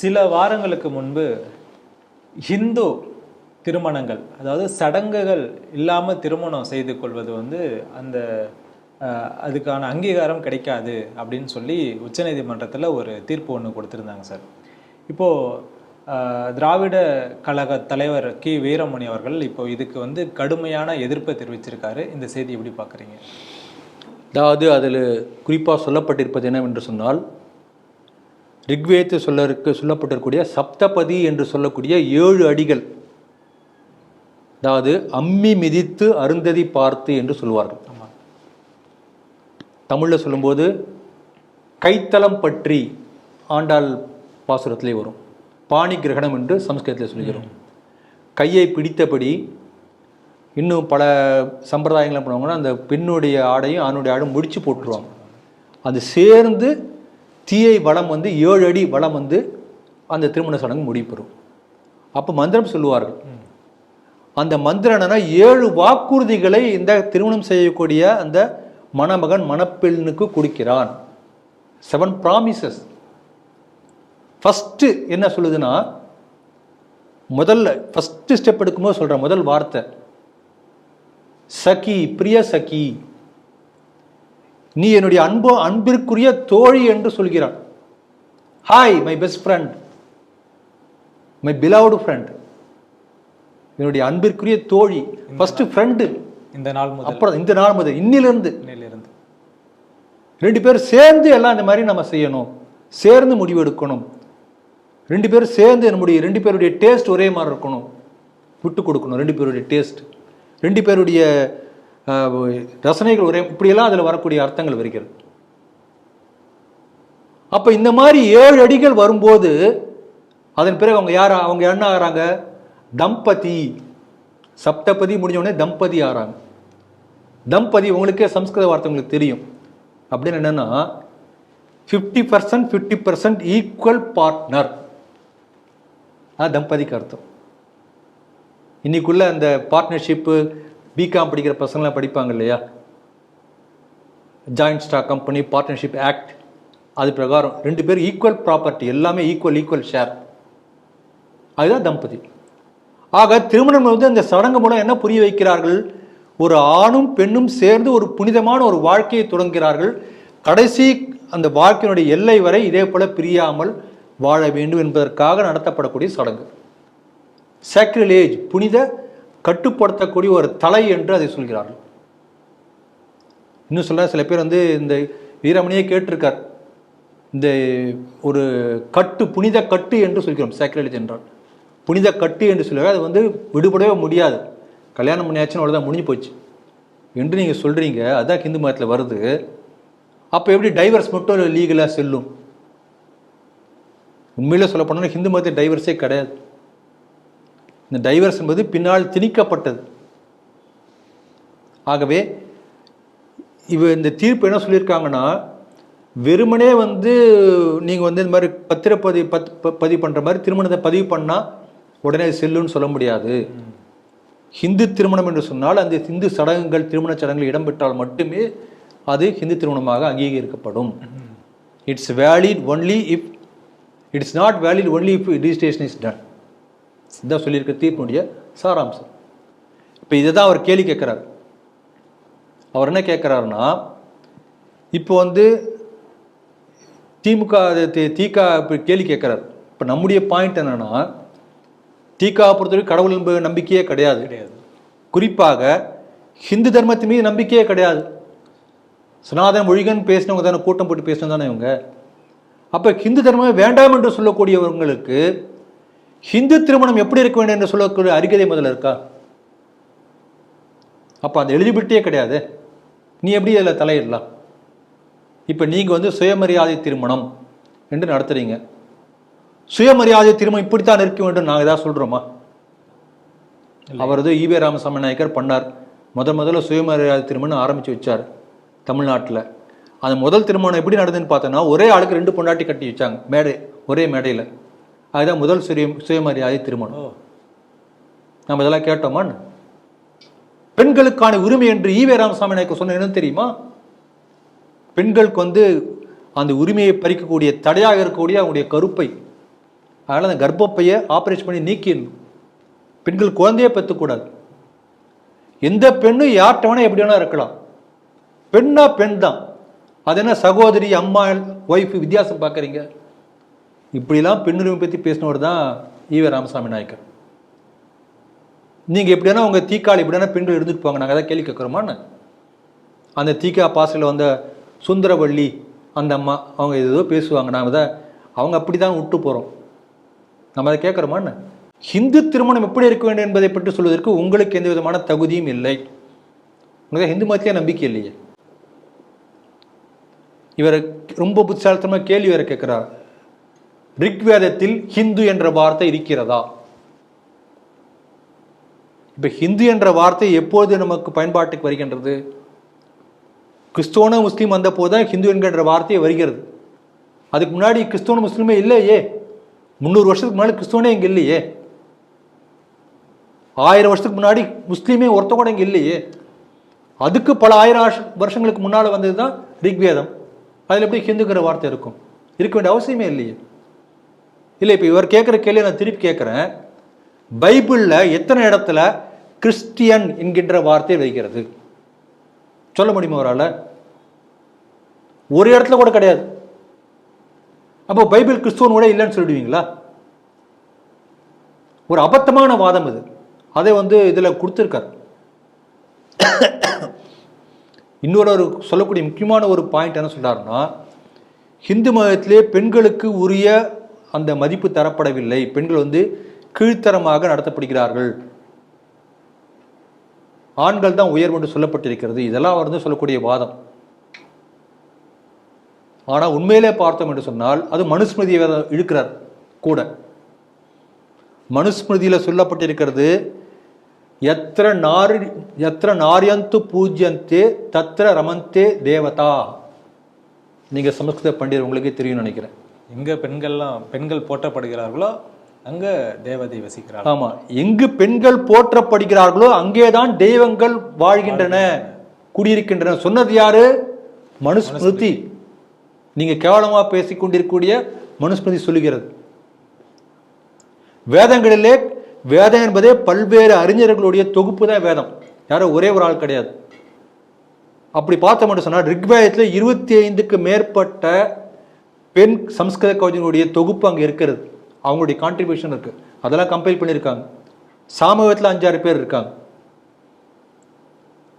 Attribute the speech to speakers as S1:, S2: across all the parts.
S1: சில வாரங்களுக்கு முன்பு ஹிந்து திருமணங்கள் அதாவது சடங்குகள் இல்லாமல் திருமணம் செய்து கொள்வது வந்து அந்த அதுக்கான அங்கீகாரம் கிடைக்காது அப்படின்னு சொல்லி உச்சநீதிமன்றத்தில் ஒரு தீர்ப்பு ஒன்று கொடுத்துருந்தாங்க சார். இப்போது திராவிட கழக தலைவர் கி. வீரமணி அவர்கள் இப்போ இதுக்கு வந்து கடுமையான எதிர்ப்பை தெரிவிச்சிருக்காரு. இந்த செய்தி எப்படி பார்க்குறீங்க
S2: அதாவது அதில் குறிப்பாக சொல்லப்பட்டிருப்பது என்னவென்று சொன்னால் ரிக்வேத்து சொல்ல சொல்லப்பட்டிருக்கக்கூடிய சப்தபதி என்று சொல்லக்கூடிய ஏழு அடிகள். அதாவது அம்மி மிதித்து அருந்ததி பார்த்து என்று சொல்வார்கள்
S1: ஆமாம்
S2: தமிழில் சொல்லும்போது கைத்தலம் பற்றி ஆண்டாள் பாசுரத்திலே வரும். பாணி கிரகணம் என்று சம்ஸ்கிருதத்தில் சொல்கிறோம். கையை பிடித்தபடி இன்னும் பல சம்பிரதாயங்கள் பண்ணுவாங்கன்னா அந்த பெண்ணுடைய ஆடையும் ஆணுடைய ஆடையும் முடிச்சு போட்டுருவாங்க. அது சேர்ந்து தீயை வளம் வந்து ஏழு அடி வளம் வந்து அந்த திருமண சடங்கு முடிப்பெறும் அப்போ மந்திரம் சொல்லுவார்கள். அந்த மந்திரம் என்னன்னா ஏழு வாக்குறுதிகளை இந்த திருமணம் செய்யக்கூடிய அந்த மணமகன் மணப்பெண்ணுக்கு கொடுக்கிறான். செவன் ப்ராமிசஸ் ஃபஸ்ட்டு என்ன சொல்லுதுன்னா முதல்ல ஃபஸ்ட்டு ஸ்டெப் எடுக்கும்போது சொல்கிற முதல் வார்த்தை. சகி பிரிய சகி. நீ என்னுடைய அன்பு அன்பிற்குரிய தோழி என்று சொல்கிறான் hi my best friend my beloved friend என்னுடைய அன்பிற்குரிய தோழி. ஃபர்ஸ்ட் ஃப்ரெண்டு
S1: இந்த நாள் முதல்.
S2: அப்புறம் இந்த நாள் முதல் இன்னிலிருந்து.
S1: இன்னிலிருந்து.
S2: ரெண்டு பேரும் சேர்ந்து எல்லாம் இந்த மாதிரி நம்ம செய்யணும். சேர்ந்து முடிவு எடுக்கணும். ரெண்டு பேரும் சேர்ந்து நம்முடைய ரெண்டு பேருடைய டேஸ்ட் ஒரே மாதிரி இருக்கணும். விட்டு கொடுக்கணும் ரெண்டு பேருடைய டேஸ்ட் ரெண்டு பேருடைய ரசனைகள் ஒரே இப்படியெல்லாம் அதில் வரக்கூடிய அர்த்தங்கள் வருகிறது. அப்போ இந்த மாதிரி ஏழு அடிகள் வரும்போது அதன் பிறகு அவங்க யார் அவங்க என்ன ஆகிறாங்க? தம்பதி. சப்தபதி முடிஞ்சோடனே தம்பதி ஆகிறாங்க தம்பதி உங்களுக்கே சம்ஸ்கிருத வார்த்தை உங்களுக்கு தெரியும். அப்படின்னு என்னன்னா fifty percent fifty percent equal partner அது தம்பதிக்கு அர்த்தம். இன்னைக்குள்ள அந்த பார்ட்னர்ஷிப்பு பிகாம் படிக்கிற பசங்களாம் படிப்பாங்க இல்லையா? Joint stock company partnership act அது பிரகாரம் ரெண்டு பேரும் ஈக்குவல் ப்ராப்பர்ட்டி எல்லாமே ஈக்குவல் ஈக்குவல் ஷேர் அதுதான் தம்பதி. ஆக திருமணம் வந்து அந்த சடங்கு மூலம் என்ன புரிய வைக்கிறார்கள்? ஒரு ஆணும் பெண்ணும் சேர்ந்து ஒரு புனிதமான ஒரு வாழ்க்கையை தொடங்குகிறார்கள். கடைசி அந்த வாழ்க்கையினுடைய எல்லை வரை இதே போல பிரியாமல் வாழ வேண்டும் என்பதற்காக நடத்தப்படக்கூடிய சடங்கு. சேக்ரிலேஜ் புனித கட்டுப்படுத்தக்கூடிய ஒரு தலை என்று அதை சொல்கிறார்கள். இன்னும் சொல்ல சில பேர் வந்து இந்த வீரமணியே கேட்டிருக்கார். இந்த ஒரு கட்டு புனித கட்டு என்று சொல்கிறோம் சேக்ரலிஜ் என்றால். புனித கட்டு என்று சொல்லுவாங்க அது வந்து விடுபடவே முடியாது. கல்யாணம் பண்ணியாச்சுன்னு அவ்வளோதான் முடிஞ்சு போச்சு. என்று நீங்கள் சொல்கிறீங்க அதான் ஹிந்து மதத்தில் வருது. அப்போ எப்படி டைவர்ஸ் மட்டும் லீகலாக செல்லும்? உண்மையில் சொல்ல போனோம்னா ஹிந்து மதத்தில் டைவர்ஸே கிடையாது. இந்த டைவர்ஸ் என்பது பின்னால் திணிக்கப்பட்டது. ஆகவே இவ இந்த தீர்ப்பு என்ன சொல்லியிருக்காங்கன்னா வெறுமனே வந்து நீங்கள் வந்து இந்த மாதிரி பத்திரப்பதிவு பத் பதிவு பண்ணுற மாதிரி திருமணத்தை பதிவு பண்ணால் உடனே செல்லுன்னு சொல்ல முடியாது. ஹிந்து திருமணம் என்று சொன்னால் அந்த ஹிந்து சடங்குகள் திருமண சடங்குகள் இடம்பெற்றால் மட்டுமே அது ஹிந்து திருமணமாக அங்கீகரிக்கப்படும். It's valid only if it's not valid only if registration is done இதான் சொல்லியிருக்க தீர்ப்பினுடைய சாராம்சம். இப்போ இதை தான் அவர் கேள்வி கேட்குறாரு. அவர் என்ன கேட்குறாருன்னா இப்போ வந்து திமுக திக கேள்வி கேட்குறாரு. இப்போ நம்முடைய பாயிண்ட் என்னன்னா திக பொறுத்தவரைக்கும் கடவுள் நம்ப- நம்பிக்கையே கிடையாது.
S1: கிடையாது.
S2: குறிப்பாக ஹிந்து தர்மத்தின் மீது நம்பிக்கையே கிடையாது. சனாதன மொழிகன் பேசினவங்க தானே கூட்டம் போட்டு பேசினது தானே இவங்க. அப்போ ஹிந்து தர்மம் வேண்டாம் என்று சொல்லக்கூடியவங்களுக்கு ஹிந்து திருமணம் எப்படி இருக்க வேண்டும் என்று சொல்லக்கூடிய அறிக்கை முதல்ல இருக்கா? அப்போ அந்த எலிஜிபிலிட்டியே கிடையாது. நீ எப்படி அதில் தலையிடலாம்? இப்போ நீங்கள் வந்து சுயமரியாதை திருமணம் என்று நடத்துறீங்க. சுயமரியாதை திருமணம் இப்படித்தான் இருக்க வேண்டும் நாங்கள் ஏதாவது சொல்கிறோமா அவர் வந்து ஈவே ராமசாமி நாயக்கர் பண்ணார். முத முதல்ல சுயமரியாதை திருமணம் ஆரம்பித்து வச்சார் தமிழ்நாட்டில். அந்த முதல் திருமணம் எப்படி நடந்ததுன்னு பார்த்தோன்னா ஒரே ஆளுக்கு ரெண்டு பொண்டாட்டி கட்டி வச்சாங்க. மேடை ஒரே மேடையில். அதுதான் முதல் சுய சுயமரியாதை திருமணம். நம்ம இதெல்லாம் கேட்டோமான்னு பெண்களுக்கான உரிமை என்று ஈவே ராமசாமி நாயக்கர் சொன்ன என்ன தெரியுமா? பெண்களுக்கு வந்து அந்த உரிமையை பறிக்கக்கூடிய தடையாக இருக்கக்கூடிய அவங்களுடைய கருப்பை அதனால் அந்த கர்ப்பப்பையை ஆப்ரேஷன் பண்ணி நீக்கிடணும். பெண்கள் குழந்தையே பெற்றுக்கூடாது. எந்த பெண்ணும் யார்கிட்ட வேணா எப்படி வேணா இருக்கலாம். பெண்ணா பெண் தான் அது என்ன சகோதரி அம்மா ஒய்ஃப் வித்தியாசம் பார்க்குறீங்க? இப்படிலாம் பெண்ணுரிமை பற்றி பேசினவர் தான் ஈவ ராமசாமி நாயக்கர். நீங்கள் எப்படியானா உங்கள் தீக்கால் எப்படியான பெண்கள் இருந்துட்டு போங்க. நாங்கள் தான் கேள்வி கேட்குறோமான்னு அந்த தீக்கா பாசலில் வந்த சுந்தரவள்ளி அந்த அம்மா அவங்க ஏதோ பேசுவாங்க. நாங்கள் தான் அவங்க அப்படி தான் விட்டு போகிறோம் நம்ம அதை கேட்குறோமான்னு ஹிந்து திருமணம் எப்படி இருக்க வேண்டும் என்பதை பற்றி சொல்வதற்கு உங்களுக்கு எந்த விதமான தகுதியும் இல்லை. உங்களுக்கு ஹிந்து மதத்திலே நம்பிக்கை இல்லையே. இவர் ரொம்ப புத்திசாலித்தனமாக கேள்வி வேறு கேட்குறாரு. ரிக்வேதத்தில் ஹிந்து என்ற வார்த்தை இருக்கிறதா? இப்போ ஹிந்து என்ற வார்த்தை எப்போது நமக்கு பயன்பாட்டுக்கு வருகின்றது? கிறிஸ்தவனும் முஸ்லீம் வந்த தான் ஹிந்து என்கின்ற வார்த்தை வருகிறது. அதுக்கு முன்னாடி கிறிஸ்தவன முஸ்லீமே இல்லையே. முந்நூறு வருஷத்துக்கு முன்னாடி கிறிஸ்தவனே இங்கே இல்லையே. ஆயிரம் வருஷத்துக்கு முன்னாடி முஸ்லீமே ஒருத்த கூட இங்கே இல்லையே. அதுக்கு பல ஆயிரம் வருஷங்களுக்கு முன்னால் வந்தது தான் ரிக்வேதம். அதில் எப்படி ஹிந்துங்கிற வார்த்தை இருக்கும்? இருக்க வேண்டிய அவசியமே இல்லையே. இல்லை இப்போ இவர் கேட்குற கேள்வி நான் திருப்பி கேட்குறேன் பைபிளில் எத்தனை இடத்துல கிறிஸ்டியன் என்கின்ற வார்த்தை வைக்கிறது? சொல்ல முடியுமா அவரால்? ஒரு இடத்துல கூட கிடையாது. அப்போ பைபிள் கிறிஸ்துவன் கூட இல்லைன்னு சொல்லிடுவீங்களா? ஒரு அபத்தமான வாதம் இது அதை வந்து இதில் கொடுத்துருக்கார். இன்னொரு ஒரு சொல்லக்கூடிய முக்கியமான ஒரு பாயிண்ட் என்ன சொல்கிறாருன்னா ஹிந்து மதத்திலே பெண்களுக்கு உரிய அந்த மதிப்பு தரப்படவில்லை. பெண்கள் வந்து கீழ்த்தரமாக நடத்தப்படுகிறார்கள். ஆண்கள் தான் உயர்வு என்று சொல்லப்பட்டிருக்கிறது. இதெல்லாம் அவர் வந்து சொல்லக்கூடிய வாதம். ஆனால் உண்மையிலே பார்த்தோம் என்று சொன்னால் அது மனுஸ்மிருதியை வேற இழுக்கிறார் கூட. மனுஸ்மிருதியில் சொல்லப்பட்டிருக்கிறது எத்திர நாரி எத்திர நாரியந்து பூஜ்யந்தே தத்திர ரமந்தே தேவதா. நீங்கள் சமஸ்கிருத பண்டிதர் உங்களுக்கே தெரியும்னு நினைக்கிறேன்.
S1: எங்க பெண்கள்லாம் பெண்கள் போற்றப்படுகிறார்களோ அங்க தேவதை வசிக்கிறார்
S2: ஆமா எங்கு பெண்கள் போற்றப்படுகிறார்களோ அங்கேதான் தெய்வங்கள் வாழ்கின்றன குடியிருக்கின்றன. சொன்னது யாரு? மனுஸ்மிருதி. நீங்க கேவலமா பேசிக் கொண்டிருக்கக்கூடிய மனுஸ்மிருதி சொல்லுகிறது. வேதங்களிலே வேதம் என்பதே பல்வேறு அறிஞர்களுடைய தொகுப்பு தான் வேதம். யாரும் ஒரே ஒரு ஆள் கிடையாது. அப்படி பார்த்தோம்னு சொன்னால் ரிக்வேதத்தில் இருபத்தி ஐந்துக்கு மேற்பட்ட பெண் சம்ஸ்கிருத கவிஞர்களுடைய தொகுப்பு அங்கே இருக்கிறது. அவங்களுடைய கான்ட்ரிபியூஷன் இருக்குது அதெல்லாம் கம்பைல் பண்ணியிருக்காங்க. சாமூகத்தில் அஞ்சாறு பேர் இருக்காங்க.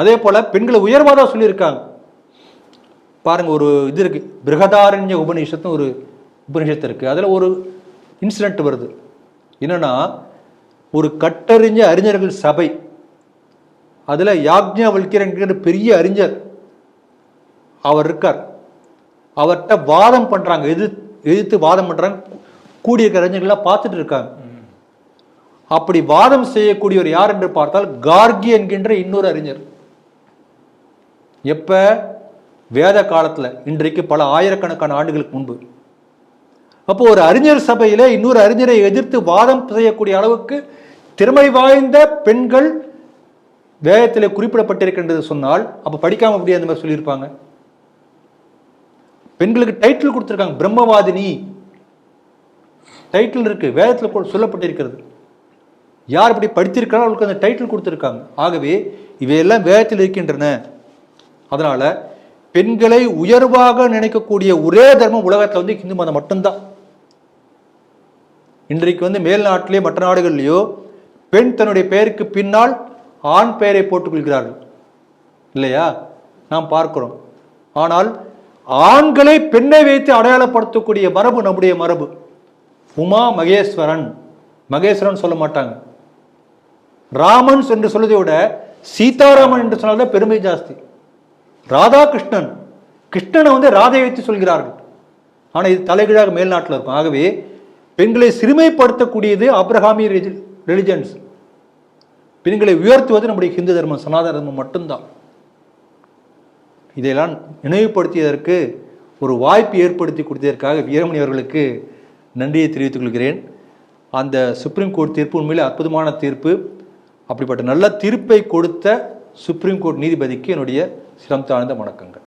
S2: அதே போல் பெண்களை உயர்வாக தான் சொல்லியிருக்காங்க. பாருங்கள் ஒரு இது இருக்குது பிருகதாரண்ய உபநிஷத்தும் ஒரு உபநிஷத்து இருக்குது அதில் ஒரு இன்சிடெண்ட் வருது. என்னென்னா ஒரு கட்டறிஞ்ச அறிஞர்கள் சபை. அதில் யாக்ஞா என்கிற பெரிய அறிஞர் அவர் இருக்கார். அவர்கிட்ட வாதம் பண்ணுறாங்க எது எதிர்த்து வாதம் பண்ணுறாங்க கூடிய அறிஞர்கள்லாம் பார்த்துட்டு இருக்காங்க. அப்படி வாதம் செய்யக்கூடியவர் யார் என்று பார்த்தால் கார்கி என்கின்ற இன்னொரு அறிஞர். எப்ப? வேத காலத்தில். இன்றைக்கு பல ஆயிரக்கணக்கான ஆண்டுகளுக்கு முன்பு. அப்போ ஒரு அறிஞர் சபையில இன்னொரு அறிஞரை எதிர்த்து வாதம் செய்யக்கூடிய அளவுக்கு திறமை வாய்ந்த பெண்கள் வேதத்தில் குறிப்பிடப்பட்டிருக்கின்றது சொன்னால் அப்போ படிக்காம அப்படியே அந்த மாதிரி சொல்லியிருப்பாங்க. பெண்களுக்கு டைட்டில் கொடுத்துருக்காங்க பிரம்மவாதினி. டைட்டில் இருக்கு வேதத்தில் சொல்லப்பட்டிருக்கிறது. யார் இப்படி படித்திருக்கிறாரோ அவங்களுக்கு அந்த டைட்டில் கொடுத்துருக்காங்க. ஆகவே இவையெல்லாம் வேதத்தில் இருக்கின்றன. அதனால பெண்களை உயர்வாக நினைக்கக்கூடிய ஒரே தர்மம் உலகத்தில் வந்து இந்து மதம் மட்டும்தான். இன்றைக்கு வந்து மேல் நாட்டிலே மற்ற நாடுகள்லையோ பெண் தன்னுடைய பெயருக்கு பின்னால் ஆண் பெயரை போட்டுக்கொள்கிறார்கள் இல்லையா? நாம் பார்க்கிறோம். ஆனால் ஆண்களை பெண்ணை வைத்து அடையாளப்படுத்தக்கூடிய மரபு நம்முடைய மரபு. உமா மகேஸ்வரன். மகேஸ்வரன் சொல்ல மாட்டாங்க. ராமன் என்று சொல்வதை விட சீதாராமன் என்று சொன்னால்தான் பெருமை ஜாஸ்தி. ராதாகிருஷ்ணன். கிருஷ்ணனை வந்து ராதை வைத்து சொல்கிறார்கள். ஆனால் இது தலைகீழாக மேல்நாட்டில் இருக்கும். ஆகவே பெண்களை சிறுமைப்படுத்தக்கூடியது அப்ரஹாமி ரிலிஜன்ஸ் பெண்களை உயர்த்துவது நம்முடைய ஹிந்து தர்மம் சனாதன தர்மம் மட்டும்தான். இதையெல்லாம் நினைவுபடுத்தியதற்கு ஒரு வாய்ப்பு ஏற்படுத்தி கொடுத்ததற்காக வீரமணி அவர்களுக்கு நன்றியை தெரிவித்துக் கொள்கிறேன். அந்த சுப்ரீம் கோர்ட் தீர்ப்பு உண்மையிலே அற்புதமான தீர்ப்பு. அப்படிப்பட்ட நல்ல தீர்ப்பை கொடுத்த சுப்ரீம் கோர்ட் நீதிபதிக்கு என்னுடைய சிரம் தாழ்ந்த வணக்கங்கள்.